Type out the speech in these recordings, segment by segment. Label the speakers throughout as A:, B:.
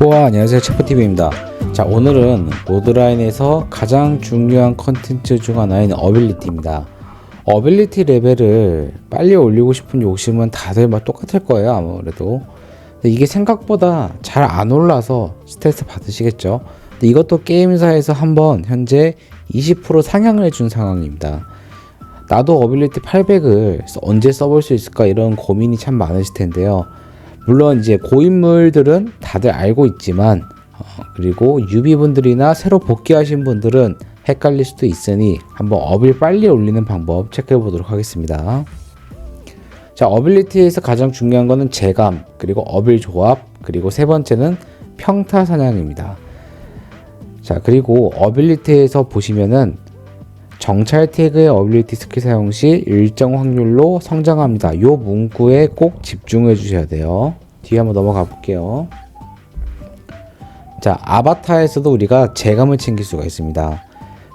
A: 뽀아 안녕하세요. 체포TV입니다. 자 오늘은 로드라인에서 가장 중요한 컨텐츠 중 하나인 어빌리티입니다. 어빌리티 레벨을 빨리 올리고 싶은 욕심은 다들 막 똑같을 거예요 아무래도. 이게 생각보다 잘 안 올라서 스트레스 받으시겠죠? 이것도 게임사에서 한번 현재 20% 상향을 해준 상황입니다. 나도 어빌리티 800을 언제 써볼 수 있을까 이런 고민이 참 많으실 텐데요 물론 이제 고인물들은 다들 알고 있지만 어, 그리고 유비분들이나 새로 복귀하신 분들은 헷갈릴 수도 있으니 한번 어빌 빨리 올리는 방법 체크해 보도록 하겠습니다. 자, 어빌리티에서 가장 중요한 거는 재감, 그리고 어빌 조합, 그리고 세 번째는 평타 사냥입니다. 자, 그리고 어빌리티에서 보시면은 정찰 태그의 어빌리티 스킬 사용 시 일정 확률로 성장합니다. 요 문구에 꼭 집중해 주셔야 돼요. 뒤에 한번 넘어가 볼게요. 자, 아바타에서도 우리가 재감을 챙길 수가 있습니다.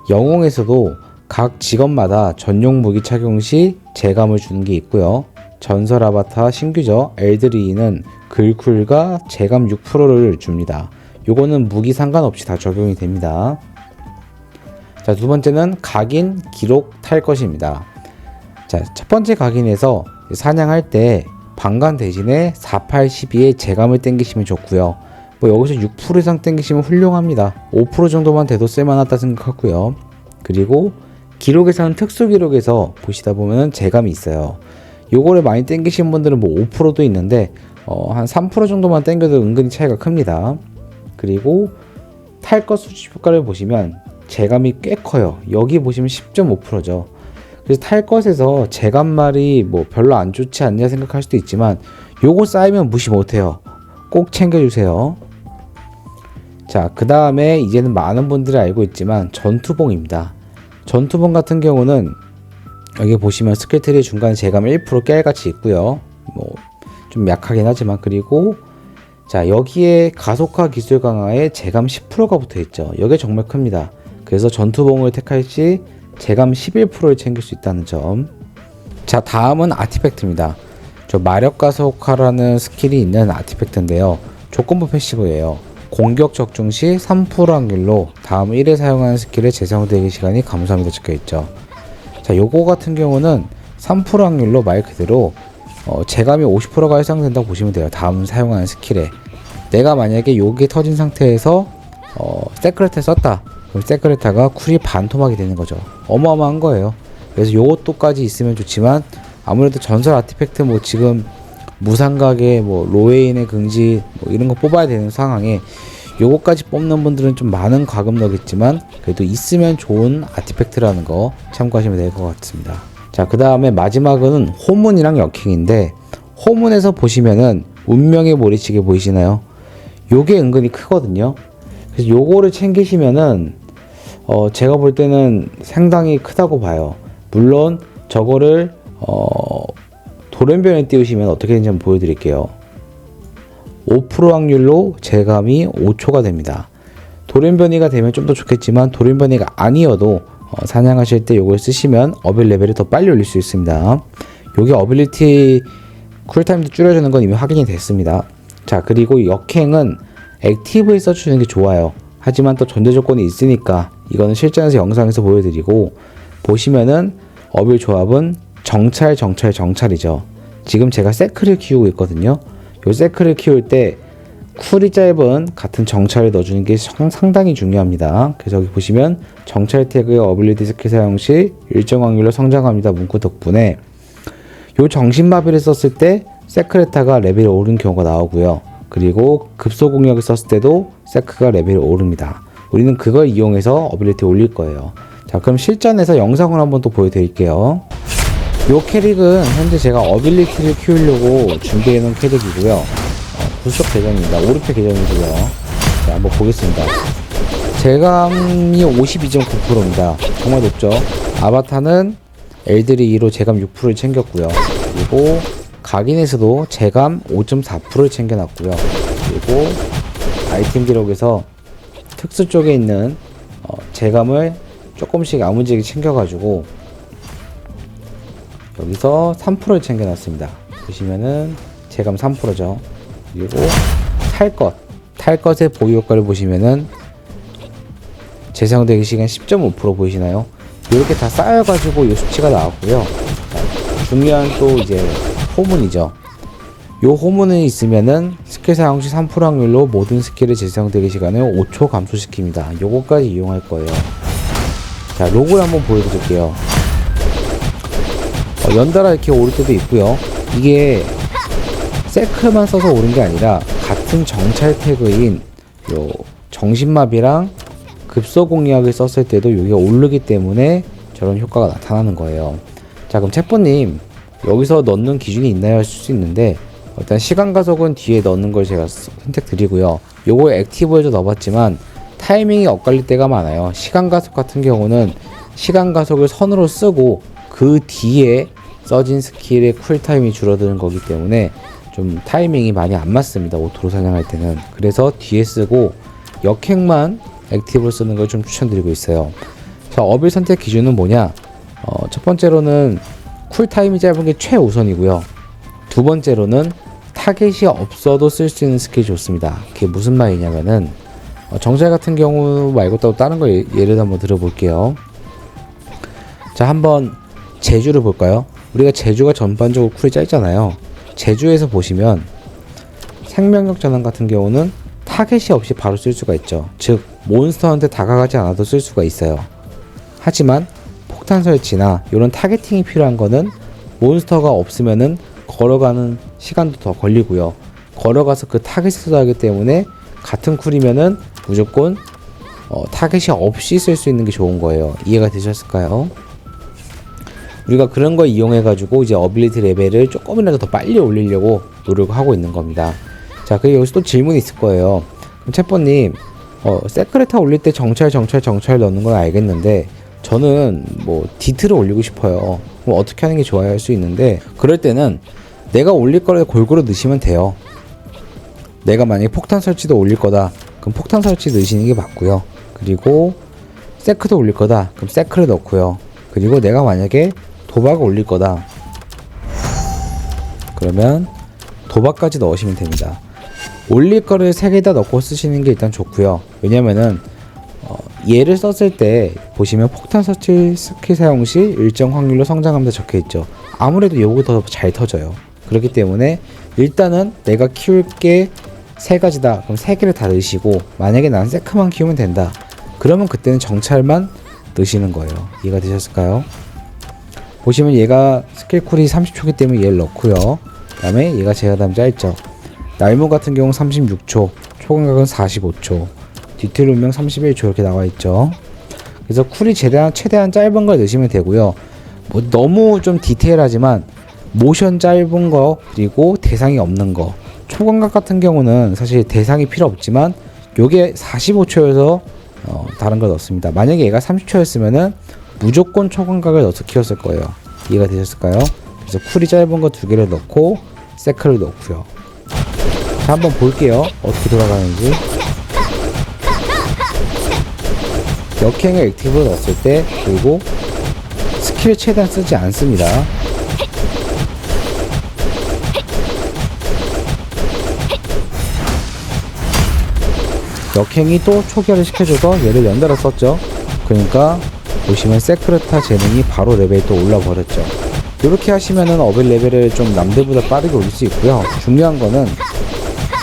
A: 영웅에서도 각 직업마다 전용 무기 착용 시 재감을 주는 게 있고요. 전설 아바타 신규죠. 엘드리는 글쿨과 재감 6%를 줍니다. 요거는 무기 상관없이 다 적용이 됩니다. 자, 두 번째는 각인 기록 탈 것입니다. 자, 첫 번째 각인에서 사냥할 때 방관 대신에 48, 12의 재감을 땡기시면 좋고요. 뭐 여기서 6% 이상 땡기시면 훌륭합니다. 5% 정도만 돼도 쓸만하다 생각하고요. 그리고 기록에서는 특수 기록에서 보시다 보면 재감이 있어요. 요거를 많이 땡기신 분들은 뭐 5%도 있는데 어, 한 3% 정도만 땡겨도 은근히 차이가 큽니다. 그리고 탈것 수집 효과를 보시면 재감이 꽤 커요. 여기 보시면 10.5%죠. 그래서 탈 것에서 재감말이 뭐 별로 안 좋지 않냐 생각할 수도 있지만 요거 쌓이면 무시 못해요. 꼭 챙겨주세요. 자, 그 다음에 이제는 많은 분들이 알고 있지만 전투봉입니다. 전투봉 같은 경우는 여기 보시면 스킬트리 중간에 재감 1% 깨알같이 있고요. 뭐 좀 약하긴 하지만 그리고 자 여기에 가속화 기술 강화에 재감 10%가 붙어 있죠. 여기 정말 큽니다. 그래서 전투봉을 택할 시 재감 11%를 챙길 수 있다는 점. 자 다음은 아티팩트입니다. 저 마력 가속화라는 스킬이 있는 아티팩트인데요. 조건부 패시브예요. 공격 적중 시 3% 확률로 다음 1회 사용하는 스킬의 재사용 대기 시간이 감소합니다 적혀 있죠. 자 요거 같은 경우는 3% 확률로 말 그대로 어, 재감이 50%가 해상된다고 보시면 돼요. 다음 사용하는 스킬에 내가 만약에 요게 터진 상태에서 어, 세크레타 썼다. 세크레타가 쿨이 반토막이 되는 거죠. 어마어마한 거예요. 그래서 요것도까지 있으면 좋지만 아무래도 전설 아티팩트 뭐 지금 무상각에 뭐 로에인의 긍지 뭐 이런 거 뽑아야 되는 상황에 요거까지 뽑는 분들은 좀 많은 과금 넣겠지만 그래도 있으면 좋은 아티팩트라는 거 참고하시면 될 것 같습니다. 자, 그 다음에 마지막은 호문이랑 역행인데, 호문에서 보시면은 운명의 모리치게 보이시나요? 요게 은근히 크거든요. 그래서 요거를 챙기시면은, 어, 제가 볼 때는 상당히 크다고 봐요. 물론, 저거를, 어, 돌연변에 띄우시면 어떻게 되는지 한번 보여드릴게요. 5% 확률로 재감이 5초가 됩니다. 돌연변이가 되면 좀 더 좋겠지만, 돌연변이가 아니어도 어, 사냥하실 때 이걸 쓰시면 어빌 레벨을 더 빨리 올릴 수 있습니다. 요게 어빌리티 쿨타임도 줄여주는 건 이미 확인이 됐습니다. 자 그리고 역행은 액티브에 써주는 게 좋아요. 하지만 또 전제 조건이 있으니까 이거는 실전에서 영상에서 보여드리고 보시면은 어빌 조합은 정찰 정찰 정찰이죠. 지금 제가 세크를 키우고 있거든요. 요 세크를 키울 때 쿨이 짧은 같은 정찰을 넣어주는 게 상- 상당히 중요합니다. 그래서 여기 보시면 정찰 태그의 어빌리티 스킬 사용 시 일정 확률로 성장합니다. 문구 덕분에 요 정신마비를 썼을 때 세크레타가 레벨이 오른 경우가 나오고요. 그리고 급소 공격을 썼을 때도 세크가 레벨이 오릅니다. 우리는 그걸 이용해서 어빌리티 올릴 거예요. 자, 그럼 실전에서 영상을 한번 또 보여드릴게요. 요 캐릭은 현재 제가 어빌리티를 키우려고 준비해 놓은 캐릭이고요. 어, 부속 계정입니다. 오르페 계정이고요. 자, 한번 보겠습니다. 재감이 52.9%입니다. 정말 높죠? 아바타는 엘드리 2로 재감 6%를 챙겼고요. 그리고 각인에서도 재감 5.4%를 챙겨놨고요. 그리고 아이템 기록에서 특수 쪽에 있는 어, 재감을 조금씩 아무지게 챙겨가지고 여기서 3%를 챙겨놨습니다. 보시면은 재감 3%죠. 그리고 탈 것, 탈 것의 보유 효과를 보시면은 재사용되기 시간 10.5% 보이시나요? 이렇게 다 쌓여가지고 이 수치가 나왔고요. 자, 중요한 또 이제 호문이죠. 요 호문이 있으면은 스킬 사용 시 3% 확률로 모든 스킬의 재사용되기 시간을 5초 감소시킵니다. 요거까지 이용할 거예요. 자, 로고를 한번 보여드릴게요. 어, 연달아 이렇게 오를 때도 있고요. 이게 세크만 써서 오른 게 아니라 같은 정찰 태그인 요 정신마비랑 급소 공략을 썼을 때도 이게 오르기 때문에 저런 효과가 나타나는 거예요. 자 그럼 채뽀님 여기서 넣는 기준이 있나요? 할 수 있는데 일단 시간 가속은 뒤에 넣는 걸 제가 스- 선택 드리고요. 요거 액티브에도 넣어봤지만 타이밍이 엇갈릴 때가 많아요. 시간 가속 같은 경우는 시간 가속을 선으로 쓰고 그 뒤에 써진 스킬의 쿨타임이 줄어드는 거기 때문에 좀 타이밍이 많이 안 맞습니다. 오토로 사냥할 때는. 그래서 뒤에 쓰고 역행만 액티브로 쓰는 걸 좀 추천드리고 있어요. 자, 어빌 선택 기준은 뭐냐? 어, 첫 번째로는 쿨타임이 짧은 게 최우선이고요. 두 번째로는 타겟이 없어도 쓸 수 있는 스킬이 좋습니다. 그게 무슨 말이냐면은 어, 정찰 같은 경우 말고 또 다른 거 예- 예를 한번 들어볼게요. 자, 한번 제주를 볼까요? 우리가 제주가 전반적으로 쿨이 짧잖아요. 제주에서 보시면 생명력 전환 같은 경우는 타겟이 없이 바로 쓸 수가 있죠. 즉 몬스터한테 다가가지 않아도 쓸 수가 있어요. 하지만 폭탄 설치나 이런 타겟팅이 필요한 거는 몬스터가 없으면은 걸어가는 시간도 더 걸리고요. 걸어가서 그 쏘야 하기 때문에 같은 쿨이면은 무조건 어, 타겟이 없이 쓸 수 있는 게 좋은 거예요. 이해가 되셨을까요? 우리가 그런 거 이용해 가지고 이제 어빌리티 레벨을 조금이라도 더 빨리 올리려고 노력을 하고 있는 겁니다. 자, 그리고 여기서 또 질문이 있을 거예요. 그럼 채뽀님, 어, 세크레타 올릴 때 정찰, 정찰, 정찰 넣는 건 알겠는데 저는 뭐 디트를 올리고 싶어요. 그럼 어떻게 하는 게 좋아요 할수 있는데 그럴 때는 내가 올릴 거를 골고루 넣으시면 돼요. 내가 만약에 폭탄 설치도 올릴 거다. 그럼 폭탄 설치 넣으시는 게 맞고요. 그리고 세크도 올릴 거다. 그럼 세크를 넣고요. 그리고 내가 만약에 도박을 올릴 거다. 그러면 도박까지 넣으시면 됩니다. 올릴 거를 세개다 넣고 쓰시는 게 일단 좋고요. 왜냐면은 어, 얘를 썼을 때 보시면 폭탄 설치 스킬 사용 시 일정 확률로 성장합니다 적혀 있죠. 아무래도 요거 더 잘 터져요. 그렇기 때문에 일단은 내가 키울 게 세 가지다. 그럼 세 개를 다 넣으시고 만약에 난 세크만 키우면 된다. 그러면 그때는 정찰만 넣으시는 거예요. 이해가 되셨을까요? 보시면 얘가 스킬 쿨이 30초기 때문에 얘를 넣고요. 그다음에 얘가 제어담 짧죠. 날모 같은 경우 36초, 초광각은 45초, 디테일 운명 31초 이렇게 나와 있죠. 그래서 쿨이 최대한 최대한 짧은 걸 넣으시면 되고요. 뭐 너무 좀 디테일하지만 모션 짧은 거 그리고 대상이 없는 거. 초광각 같은 경우는 사실 대상이 필요 없지만 요게 45초여서 어, 다른 걸 넣습니다. 만약에 얘가 30초였으면은 무조건 초광각을 넣어서 키웠을 거예요. 이해가 되셨을까요? 그래서 쿨이 짧은 거 두 개를 넣고 세크를 넣고요. 자, 한번 볼게요. 어떻게 돌아가는지. 역행을 액티브로 넣었을 때 그리고 스킬을 최대한 쓰지 않습니다. 역행이 또 초기화를 시켜줘서 얘를 연달아 썼죠. 그러니까 보시면 세크레타 재능이 바로 레벨이 또 올라버렸죠. 이렇게 하시면은 어빌 레벨을 좀 남들보다 빠르게 올릴 수 있고요. 중요한 거는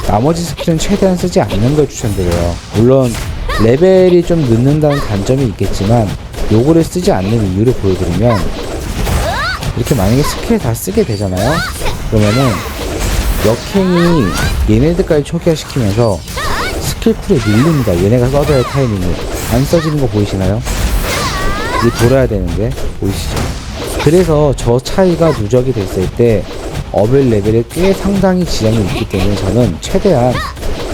A: 나머지 스킬은 최대한 쓰지 않는 걸 추천드려요. 물론 레벨이 좀 늦는다는 단점이 있겠지만 요거를 쓰지 않는 이유를 보여드리면 이렇게 만약에 스킬 다 쓰게 되잖아요. 그러면은 역행이 얘네들까지 초기화시키면서 스킬 쿨에 밀립니다. 얘네가 써줘야 할 타이밍을 안 써지는 거 보이시나요? 이게 돌아야 되는데 보이시죠? 그래서 저 차이가 누적이 됐을 때 어벨 레벨에 꽤 상당히 지장이 있기 때문에 저는 최대한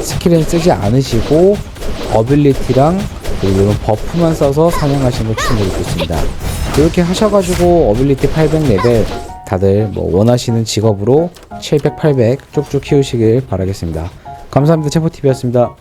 A: 스킬은 쓰지 않으시고 어빌리티랑 이런 버프만 써서 사냥하시는 걸 추천드리고 있습니다. 이렇게 하셔가지고 어빌리티 800 레벨 다들 뭐 원하시는 직업으로 700, 800 쭉쭉 키우시길 바라겠습니다. 감사합니다. 체포TV였습니다.